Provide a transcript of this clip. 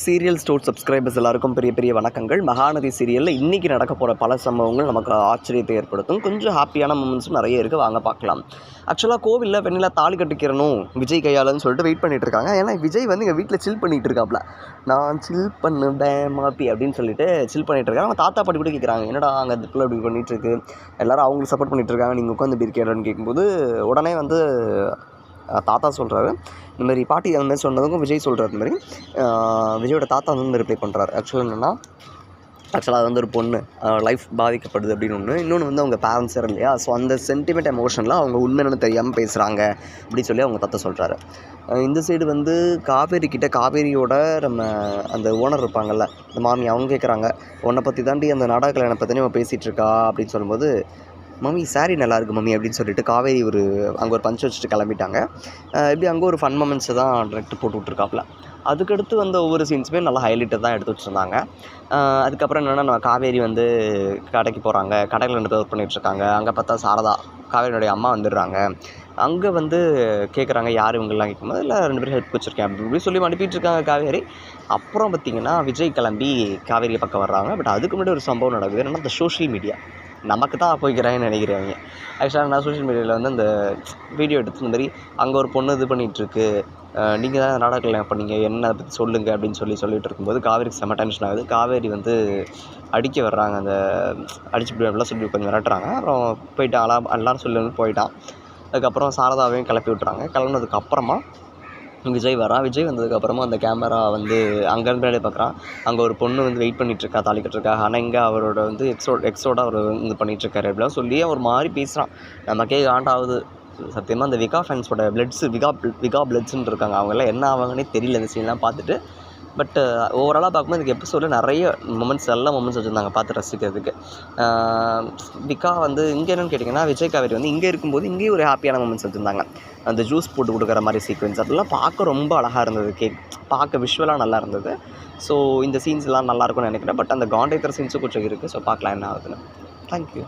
Serial store subscribers எல்லாருக்கும் பெரிய பெரிய வணக்கங்கள். மகாநதி சீரியலில் இன்றைக்கி நடக்க போகிற பல சம்பவங்கள் நமக்கு ஆச்சரியத்தை ஏற்படுத்தும். கொஞ்சம் ஹாப்பியான மூமெண்ட்ஸும் நிறைய இருக்குது வாங்க பார்க்கலாம். ஆக்சுவலாக கோவிலில் வெண்ணிலா தாலி கட்டிக்கிறணும் விஜய் கையாலன்னு சொல்லிட்டு வெயிட் பண்ணிட்டு இருக்காங்க. ஏன்னா விஜய் வந்து எங்கள் வீட்டில் சில் பண்ணிகிட்டு இருக்காப்ல. நான் சில் பண்ணுவேன் மாப்பி அப்படின்னு சொல்லிட்டு சில் பண்ணிட்டு இருக்காங்க. அவங்க தாத்தா பாட்டி கூட கேட்குறாங்க என்னடா அங்கே அந்த பிள்ளை இப்படி பண்ணிகிட்டு இருக்கு? எல்லாரும் அவங்களுக்கு சப்போர்ட் பண்ணிகிட்டு இருக்காங்க. நீங்கள் உட்காந்து இப்படி கேட்கும்போது உடனே வந்து தாத்தா சொல்கிறாரு இந்த மாதிரி பாட்டி அந்த மாதிரி சொன்னதுக்கும் விஜய் சொல்கிறார் இந்த மாதிரி. விஜயோட தாத்தா வந்து ரிப்ளை பண்ணுறாரு ஆக்சுவலாக என்னென்னா ஆக்சுவலாக அது வந்து ஒரு பொண்ணு. லைஃப் பாதிக்கப்படுது அப்படின்னு ஒன்று இன்னொன்று வந்து அவங்க பேரண்ட்ஸ் இல்லையா? ஸோ அந்த சென்டிமெண்ட் எமோஷனில் அவங்க உண்மை என்னன்னு தெரியாமல் பேசுகிறாங்க அப்படின்னு சொல்லி அவங்க தாத்தா சொல்கிறாரு இந்த சைடு வந்து காவேரி கிட்ட காவேரியோட நம்ம அந்த ஓனர் இருப்பாங்கல்ல இந்த மாமி அவங்க கேட்குறாங்க உன்னை பற்றி தாண்டி அந்த நாடக கல்யாணம் பற்றி நம்ம பேசிகிட்டு இருக்கா? அப்படின்னு சொல்லும்போது மம்மி சாரி நல்லா இருக்கு மம்மி அப்படின்னு சொல்லிட்டு காவேரி ஒரு அங்கே ஒரு பஞ்ச் வச்சுட்டு கிளம்பிட்டாங்க. இப்படி அங்கே ஒரு ஃபன் மொமெண்ட்ஸை தான் டேரக்ட் போட்டு விட்ருக்காப்புல அதுக்கடுத்து வந்த ஒவ்வொரு சீன்ஸுமே நல்லா ஹைலைட்டாக தான் எடுத்து வச்சுருந்தாங்க. அதுக்கப்புறம் என்னென்னா நம்ம காவேரி வந்து கடைக்கு போகிறாங்க கடையில் ரெண்டு பேர் ஒர்க் பண்ணிகிட்ருக்காங்க அங்கே பார்த்தா சாரதா காவேரியோடைய அம்மா வந்துடுறாங்க. அங்கே வந்து கேட்குறாங்க யார் இவங்கெல்லாம்? கேட்கும்போது இல்லை ரெண்டு பேரும் ஹெல்ப் வச்சுருக்கேன் அப்படி இப்படி சொல்லி அனுப்பிட்டு இருக்காங்க காவேரி. அப்புறம் பார்த்திங்கன்னா விஜய் கிளம்பி காவேரி பக்கம் வர்றாங்க. பட் அதுக்கு முன்னாடி ஒரு சம்பவம் நடக்குது. என்னென்னா இந்த சோஷியல் மீடியா நமக்கு தான் போய்க்கிறாங்கன்னு நினைக்கிறவங்க ஆக்சுவலாக நான் சோஷியல் மீடியாவில் வந்து அந்த வீடியோ எடுத்து இந்த மாதிரி அங்கே ஒரு பொண்ணு இது பண்ணிகிட்ருக்கு நீங்கள் தான் நாடக கல்யாணம் பண்ணீங்க. என்ன அதை பற்றி சொல்லுங்கள் அப்படின்னு சொல்லி சொல்லிட்டு இருக்கும்போது காவேரிக்கு செம்ம டென்ஷன் ஆகுது. காவேரி வந்து அடிக்க வர்றாங்க. அந்த அடிச்சு அப்படிலாம் சொல்லி கொஞ்சம் விளாட்டுறாங்க அப்புறம் போயிட்டான். அலா எல்லாரும் சொல்லி வந்து போயிட்டான். அதுக்கப்புறம் சாரதாவையும் கிளப்பி விட்றாங்க கிளம்புனதுக்கு அப்புறமா விஜய் வரான் விஜய் வந்ததுக்கப்புறமா அந்த கேமரா வந்து அங்கேருந்து வேலையை பார்க்குறான் அங்கே ஒரு பொண்ணு வந்து வெயிட் பண்ணிகிட்ருக்கா தாலி கட்டிருக்கா ஆனால் இங்கே அவரோட வந்து எக்ஸோ எக்ஸோட அவர் இது பண்ணிகிட்ருக்காரு அப்படிலாம் சொல்லி அவர் மாதிரி பேசுகிறான் நமக்கே காண்டாகுது சத்தியமாக அந்த விகா ஃபேன்ஸோட பிளட்ஸு விகா விகா பிளட்ஸுன்னு இருக்காங்க. அவங்கெல்லாம் என்ன ஆவாங்கன்னே தெரியல இந்த சீன்லாம் பார்த்துட்டு. பட் ஓவராலாக uh, பார்க்கும்போது எனக்கு எபிசோடில் நிறைய மூமெண்ட்ஸ் நல்ல மூமெண்ட்ஸ் வச்சுருந்தாங்க பார்த்து ரசிக்கிறதுக்கு. பிகா விகா வந்து இங்கே என்னென்னு கேட்டிங்கன்னா விஜய் காவேரி வந்து இங்கே இருக்கும்போது இங்கேயும் ஒரு ஹாப்பியான மூமெண்ட்ஸ் வச்சுருந்தாங்க. அந்த ஜூஸ் போட்டு கொடுக்குற மாதிரி சீக்வன்ஸ் அதெல்லாம் பார்க்க ரொம்ப அழகாக இருந்தது. கேக் பார்க்க விஷுவலாக நல்லா இருந்தது. ஸோ இந்த சீன்ஸ்லாம் நல்லா இருக்கும்னு நினைக்கிறேன். பட் அந்த காண்டேத்தர் சீன்ஸும் கொஞ்சம் இருக்குது ஸோ பார்க்கலாம் என்ன ஆகுதுன்னு. தேங்க்யூ